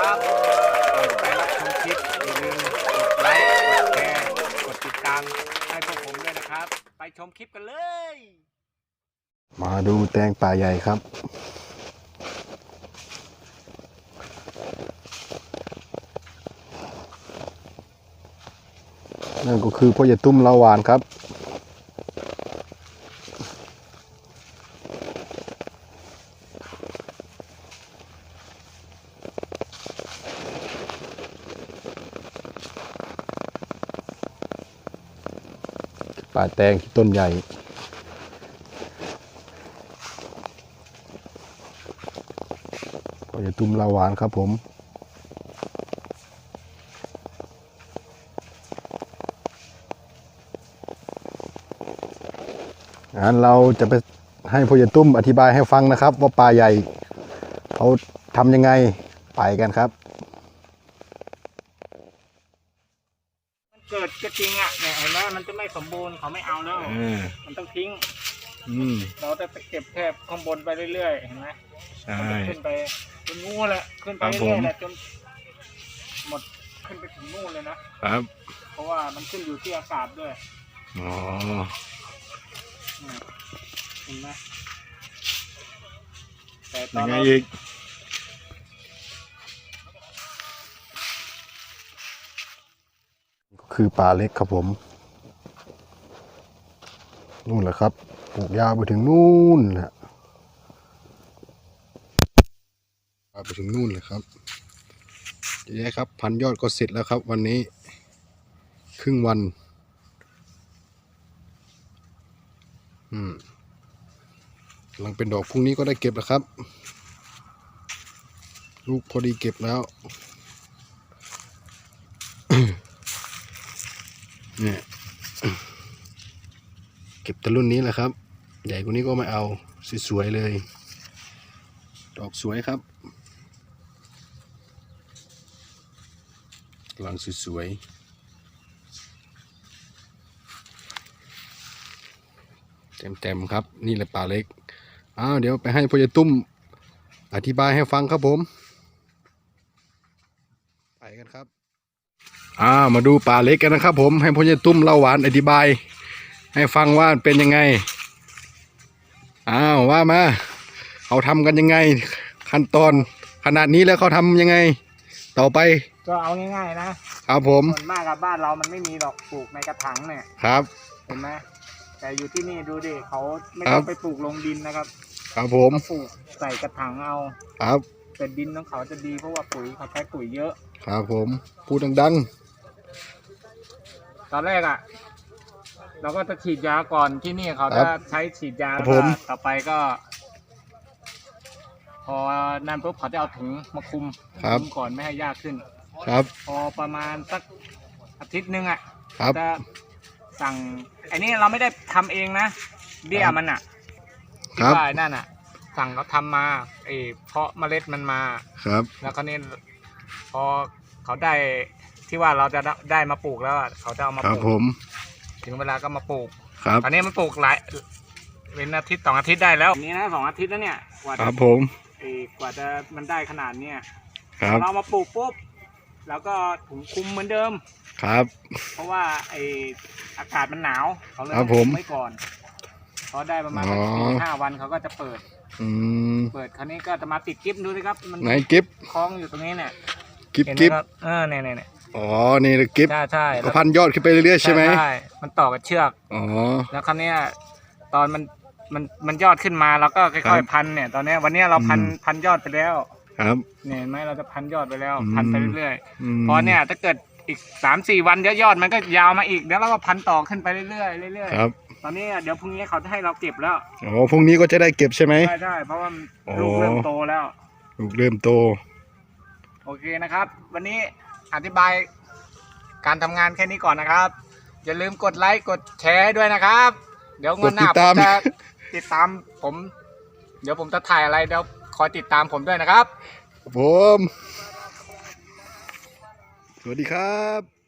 ครับก่อนไปรับชมคลิปอย่าลืมกดไลค์กดแชร์กดติดตามให้พวกผมด้วยนะครับ ไปชมคลิปกันเลย มาดูแตงป่าใหญ่ครับ นั่นก็คือพ่อใหญ่ตุ้มลาวหวานครับ ป่าแตงที่ต้นใหญ่พ่อใหญ่ตุ้มลาวหวานครับผมงั้นเราจะไปให้พ่อใหญ่ตุ้มอธิบายให้ฟังนะครับ ว่าปลาใหญ่เขาทำยังไงไปกันครับ มัน เกิดก็จริงอะเนี่ยเห็นไหมมันจะไม่สมบูรณ์เขาไม่เอาแล้วอืมมันต้องทิ้ง อืมเราจะเก็บแค่ข้างบนไปเรื่อยๆเห็นไหมใช่ มันจะขึ้นไปจนนู่นแหละขึ้นไปครับผเรื่อม ยๆแหละจนหมดขึ้นไปถึงนู่นเลยนะครับเพราะว่ามันขึ้นอยู่ที่อากาศด้วยอ๋อเนี่ยเห็นไหมแต่ตอยันงไงเราอีก คือปลาเล็กครับผมนู่นแหละครับปลูกยาวไปถึงนู่นแหละไปถึงนู่นเลยครับเจ๊ครับ พันยอดก็เสร็จแล้วครับ วันนี้ครึ่งวัน อืมกำลังเป็นดอกพรุ่งนี้ก็ได้เก็บแล้วครับ ลูกพอดีเก็บแล้ว เนี่ย เก็บแต่รุ่นนี้แหละครับ ใหญ่กว่านี้ก็ไม่เอาสวยๆเลย ดอกสวยครับกำลังสวยๆเต็มๆครับ นี่แหละปลาเล็กอ้าวเดี๋ยวไปให้พ่อใหญ่ตุ้มอธิบายให้ฟังครับผม ไปกันครับ อ่า มาดูป่าเล็กกันนะครับผม ให้พ่อใหญ่ตุ้มเล่าหวานอธิบาย ให้ฟังว่าเป็นยังไง อ้าวว่ามา เขาทำกันยังไง ขั้นตอนขนาดนี้แล้วเขาทำยังไง ต่อไป ก็เอาง่ายๆนะครับผมส่วนมากกับบ้านเรามันไม่มีดอกปลูกในกระถางเนี่ยครับ เห็นไหมแต่อยู่ที่นี่ดูดิเขาไม่ครัต้อบ งไปปลูกลงดินนะครับครับผมเขาปลูกใส่กระถางเอาครับแต่ดินของเขาจะดีเพราะว่าปุ๋ยเขาใช้ปุ๋ยเยอะ ครับผมพูดดังตอนแรกอะ เราก็จะฉีดยาก่อนที่นี่เขาครัจะบใช้ฉีดยาครับแล้วก็ผม ต่อไปก็ พอนั่นปุ๊บเขาจะเอาถุงมาคุมครับ คุมก่อนไม่ให้ยากขึ้น ครับ พอประมาณสักอาทิตย์หนึงอะครับ จะสั่งไอ้นี่เราไม่ได้ทำเองนะเบี้ยมันอะคที่รับ ว่าไอ้นั่นอะ สั่งเขาทำมาไอ้เพาะเมล็ดมันมา ครับ แล้วก็นี่พอเขาได้ที่ว่าเราจะได้มาปลูกแล้วอะเขาจะเอามาครัปบลูผกม ถึงเวลาก็มาปลูก ครับ ตอนนี้มันปลูกหลายเป็นอาทิตย์สองอาทิตย์ได้แล้วนี่นะสองอาทิตย์แล้วเนี่ยกว่าคจะรับผม เอ่อกว่าจะมันได้ขนาดเนี้ยครับ เรามาปลูกปุ๊บแล้วก็ถุงคลุมเหมือนเดิม ครับ เพราะว่าไออากาศมันหนาวเขาเลยครับต้องผมคุไว้ก่อนพอได้ประมาณสักอ๋อ สี่ห้าวันเขาก็จะเปิด อืมเปิดคราวนี้ก็จะมาติดกิฟต์ดูสิครับ มันไหนกิฟคล้องอยู่ตรงนี้เนี่ยกิฟเห็นไหมกิฟครับเออเนี่ยเนี่ยเนี่ย อ๋อ นี่เลยกิฟใช่ใช่ก็พันยอดขึ้นไปเรื่อยๆใช่ไหมใช่มันต่อกับเชือก อ๋อ แล้วคราวเนี้ยตอนมันมันมันยอดขึ้นมาเราก็ครัค่อยบๆพันเนี่ย ตอนเนี้ยวันเนี้ยเราพันอืม พันยอดไปแล้วครับ เนี่ยเห็นไหมเราจะพันยอดไปแล้ว อืม พันไปเรื่อยมๆพอเนี่ยถ้าเกิดอีกสามสี่วันเดี๋ยวยอดมันก็ยาวมาอีกเดี๋ยวเราก็พันต่อขึ้นไปเรื่อยๆเรื่อยครับๆตอนนี้เดี๋ยวพรุ่งนี้เขาจะให้เราเก็บแล้วอ๋อพรุ่งนี้ก็จะได้เก็บใช่ไหม ใช่ใช่เพราะว่าอ๋อลูกเริ่มโตแล้ว ลูกเริ่มโต โอเคนะครับ วันนี้ อธิบายการทำงานแค่นี้ก่อนนะครับ อย่าลืมกดไลค์กดแชร์ให้ด้วยนะครับ เดี๋ยวงวดหน้ากดติดตามผมจะติดตามผม เดี๋ยวผมจะถ่ายอะไรเดี๋ยวคอยติดตามผมด้วยนะครับผม สวัสดีครับ